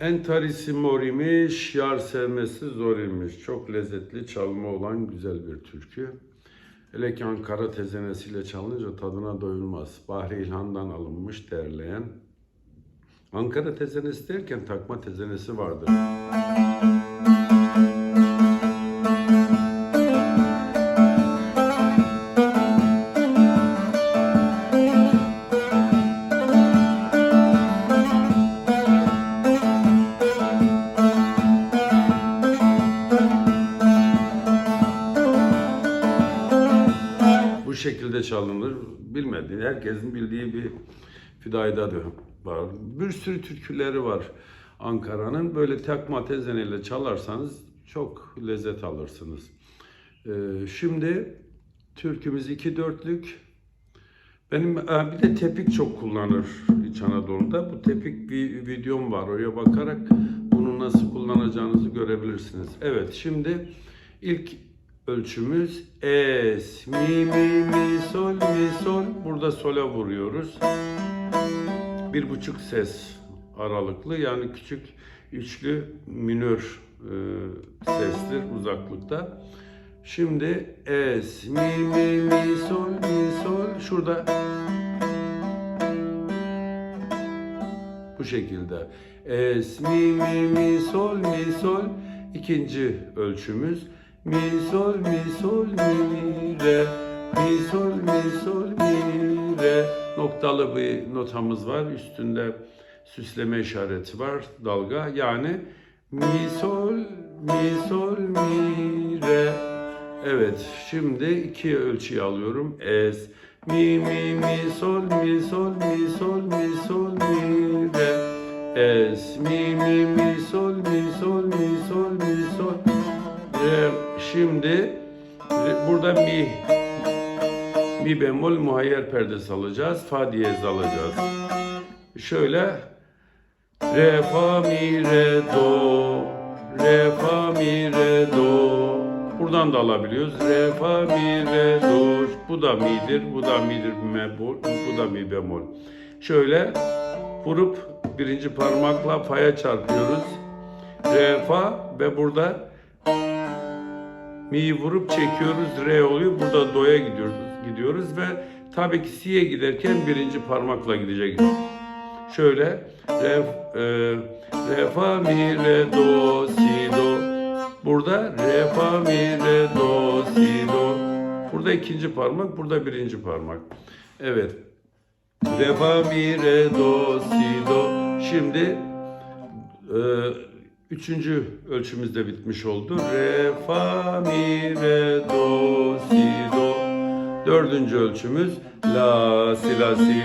Entarisi imiş, yar sevmesi zor imiş. Çok lezzetli çalma olan güzel bir türkü. Hele ki Ankara tezenesiyle çalınca tadına doyulmaz. Bahri İlhan'dan alınmış derleyen. Ankara tezenesi derken takma tezenesi vardır. Bilmediğin, herkesin bildiği bir Fidayda da var. Bir sürü türküleri var Ankara'nın. Böyle takma tezeneyle çalarsanız çok lezzet alırsınız. Ee, şimdi türkümüz iki dörtlük. Benim e, bir de tepik çok kullanır İç Anadolu'da. Bu tepik bir videom var. Oraya bakarak bunu nasıl kullanacağınızı görebilirsiniz. Evet şimdi ilk ölçümüz es, mi, mi, mi, sol, mi, sol. Burada sola vuruyoruz. Bir buçuk ses aralıklı yani küçük üçlü minör e, sestir uzaklıkta. Şimdi es, mi, mi, mi, sol, mi, sol. Şurada bu şekilde. Es, mi, mi, mi, sol, mi, sol. İkinci ölçümüz. Mi, sol, mi, sol, mi, re. Mi, sol, mi, sol, mi, re. Noktalı bir notamız var. Üstünde süsleme işareti var. Dalga. Yani mi, sol, mi, sol, mi, re. Evet. Şimdi iki ölçüyü alıyorum. Es, mi, mi, mi, sol, mi, sol, mi, sol, mi, sol, mi, re. Es, mi, mi, mi, sol, mi, sol, mi, sol, mi, sol. Re. Şimdi re- burada mi mi bemol muhayyer perdesi alacağız. Fa diyez alacağız. Şöyle re fa mi re do re fa mi re do buradan da alabiliyoruz. Re fa mi re do bu da mi'dir. Bu da mi'dir. Bemol, bu da mi bemol. Şöyle vurup birinci parmakla fa'ya çarpıyoruz. Re fa ve burada mi'yi vurup çekiyoruz. Re oluyor. Burada do'ya gidiyoruz. Gidiyoruz ve tabii ki si'ye giderken birinci parmakla gidecek. Şöyle re, e, re fa mi re do si do. Burada re fa mi re do si do. Burada ikinci parmak, burada birinci parmak. Evet. Re fa mi re do si do. Şimdi e, üçüncü ölçümüz de bitmiş oldu. Re fa mi re do si do. Dördüncü ölçümüz la si la si.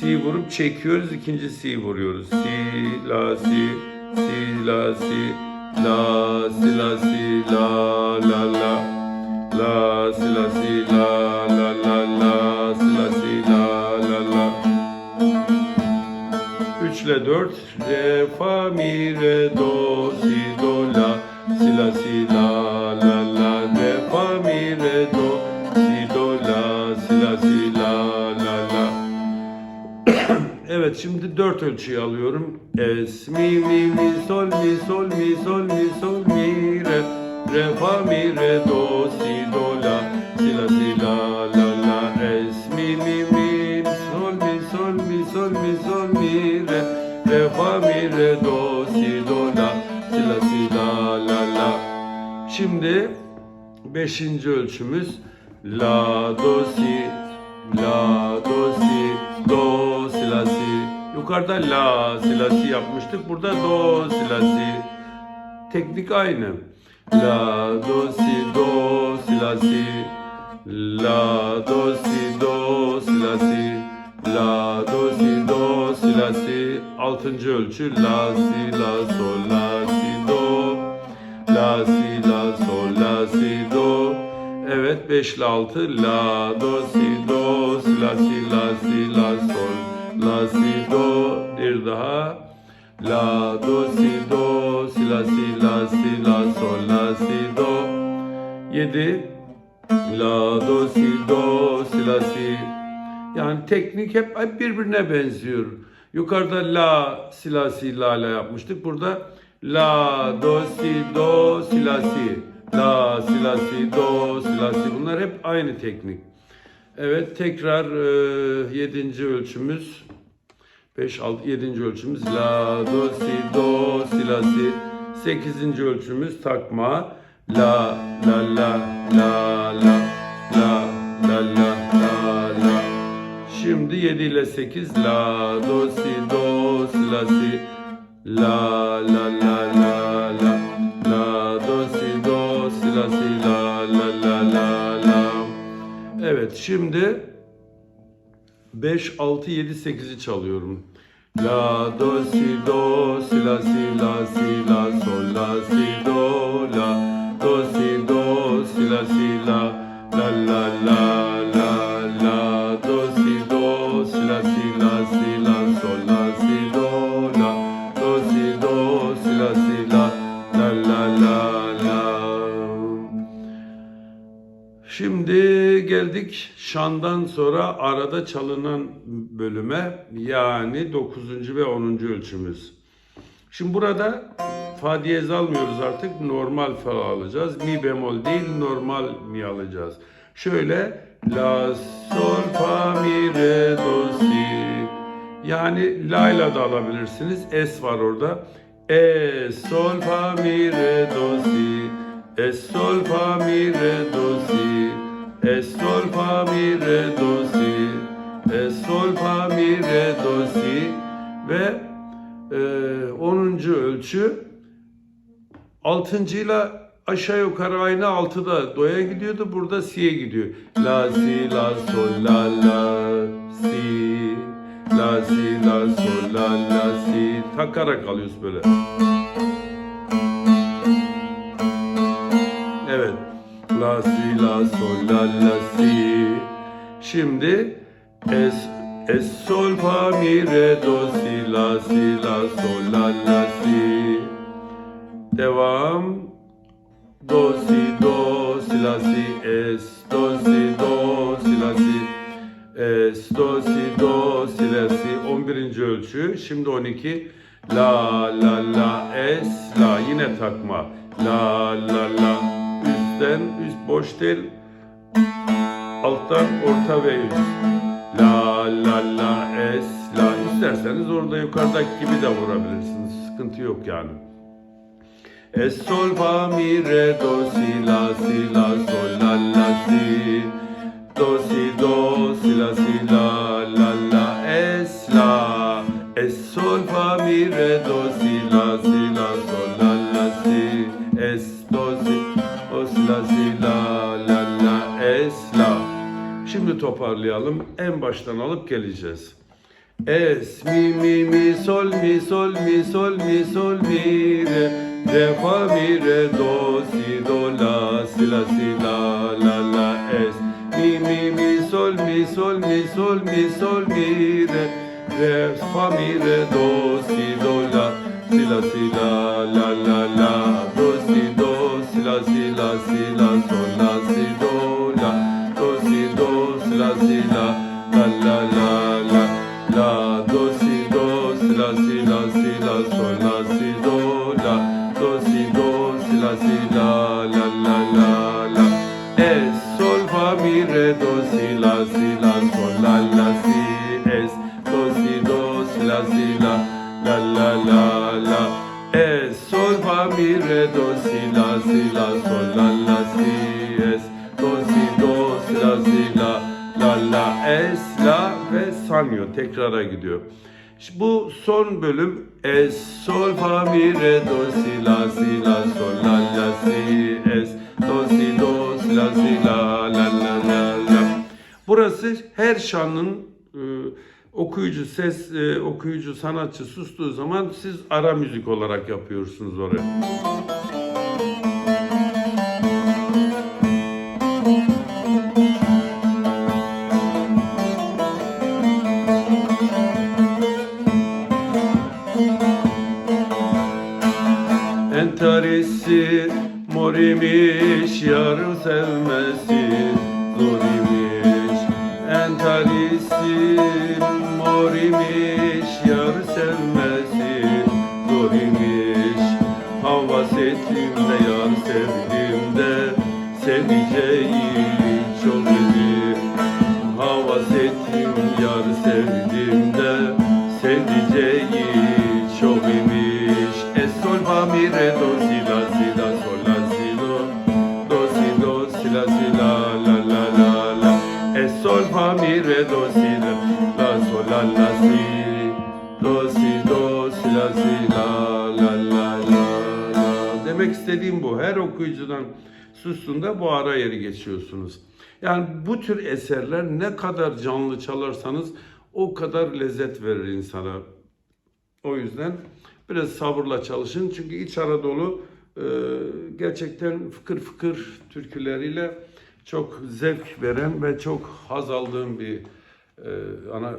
Si vurup çekiyoruz, ikinci si vuruyoruz. Si, la, si, si, la, si, la, si, la, si, la, la, la. La, si, la, si, la, la, la, la, si, la, si, la. 3 ile 4 re fa mi re do si do la si la si la la la re fa mi re do si do la si la si la la la Evet şimdi dört ölçüyü alıyorum. Es mi mi mi sol mi sol mi sol mi sol mi re re fa mi re do si sol mi sol mi re re fa mi re do si do la si la si la la la Şimdi beşinci ölçümüz la do si La, do, si, do, si, la, si. Yukarıda la, si, la, si yapmıştık. Burada do, si, la, si. Teknik aynı. La, do, si, do, si, la, si. La, do, si, do, si, la, si. La, Altıncı ölçü. La, si, la, sol, la, si, do. La, si, la, sol, la, si, do. Evet 5 ile 6 la do si do. Si la si la si la sol la si do. Bir daha. La do si do. Si la si la si la sol la si do. 7 la do si do. Si la si. Yani teknik hep birbirine benziyor. Yukarıda la silasi la la yapmıştık. Burada la do si do silasi la silasi do silasi bunlar hep aynı teknik. Evet tekrar e, yedinci ölçümüz 5 6 7. ölçümüz la do si do silasi 8. ölçümüz takma la la la la la la 7 ile 8 la do si do la si. La la la la la. La do si do si la si la la la la la. Evet şimdi 5, 6, 7, 8'i çalıyorum. La, do, si, do, si, la, si, la, si, la, sol, la, si, Şimdi geldik şandan sonra arada çalınan bölüme yani 9. ve 10. ölçümüz. Şimdi burada fa diyez almıyoruz artık normal fa alacağız. Mi bemol değil normal mi alacağız. Şöyle la sol fa mi re do si yani la ile de alabilirsiniz. Es var orada. E sol fa mi re do si Es sol fa mi re do si Es sol fa mi re do si Es sol fa mi re do si ve e, 10. ölçü altıncıyla aşağı yukarı aynı altıda do'ya gidiyordu burada si'ye gidiyor. La si la sol la la si la si la sol la la si takarak alıyoruz böyle. Şimdi es es sol fa mi re do si la si la sol la la si. Devam. Do si do si la si es do si do si la si es do si do si la si 11. ölçü. Şimdi 12. La la la es la yine takma. La la la üstten üst boş değil alttan orta ve üst. La la la es la isterseniz orada yukarıdaki gibi de vurabilirsiniz. Sıkıntı yok yani. Es sol fa mi re do si la si la sol la la toparlayalım. En baştan alıp geleceğiz. Es mi mi mi sol mi sol mi sol mi sol mi re re fa mi re do si do la si la si la la la es mi mi mi sol mi sol mi sol mi sol mi re re fa mi re do si do la si la si la la la la do si do si la si la si la sol la tekrara gidiyor. Bu son bölüm es sol fa mi re do si la si la sol la la si es do si do si la si la la la la la. Burası her şanın e, okuyucu ses e, okuyucu sanatçı sustuğu zaman siz ara müzik olarak yapıyorsunuz oraya. Zor imiş yarı sevmesi Zor imiş entalisi. Mor imiş yarı sevmesi Zor imiş havas ettim de yar sevdim de Seveceğim. La la la la Es sol fa mi re do si la la sol la la si Do si do si la si la la la la la Demek istediğim bu. Her okuyucudan sustuğunda bu ara yeri geçiyorsunuz. Yani bu tür eserler ne kadar canlı çalarsanız o kadar lezzet verir insana. O yüzden biraz sabırla çalışın. Çünkü İç Anadolu e, gerçekten fıkır fıkır türküleriyle çok zevk veren ve çok haz aldığım bir e, ana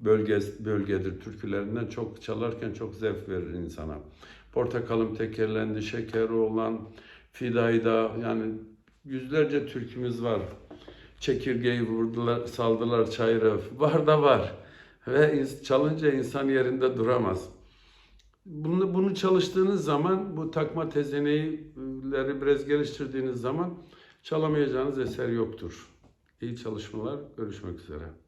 bölge bölgedir. Türkülerinden çok çalarken çok zevk verir insana. Portakalım tekerlendi, şekeri olan, Fidayda yani yüzlerce türkümüz var. Çekirgeyi vurdular, saldılar çayıra. Var da var. Ve çalınca insan yerinde duramaz. Bunu, bunu çalıştığınız zaman, bu takma tezeneğileri biraz geliştirdiğiniz zaman çalamayacağınız eser yoktur. İyi çalışmalar, görüşmek üzere.